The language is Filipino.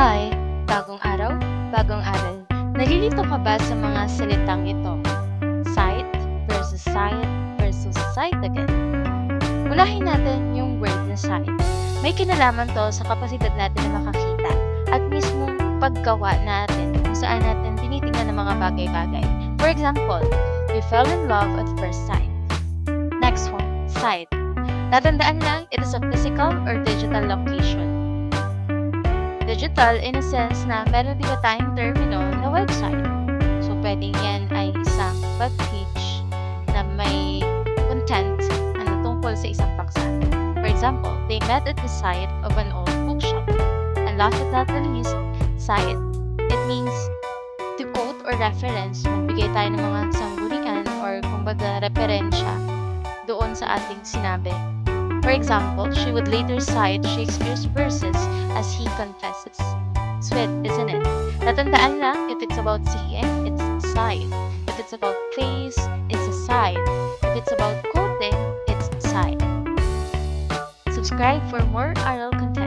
Hi! Bagong araw, bagong aral. Nalilito ka ba sa mga salitang ito? Sight versus sight versus sight again. Unahin natin yung word na sight. May kinalaman to sa kapasidad natin na makakita at mismo paggawa natin kung saan natin tinitingnan ng mga bagay-bagay. For example, we fell in love at first sight. Next one, sight. Natandaan lang, it is a physical or digital location. Digital in a sense na meron ba tayong terminal na website. So, pwedeng yan ay isang web page na may content na tungkol sa isang paksa. For example, they met at the site of an old bookshop. And last but not the least, site. It means to quote or reference, magbigay tayo ng mga sanggunian or kumbaga referensya doon sa ating sinabi. For example, she would later cite Shakespeare's verses confesses. Sweet, isn't it? Natandaan lang, if it's about seeing, it's sight. If it's about face, it's a sight. If it's about quoting, it's sight. Subscribe for more oral content.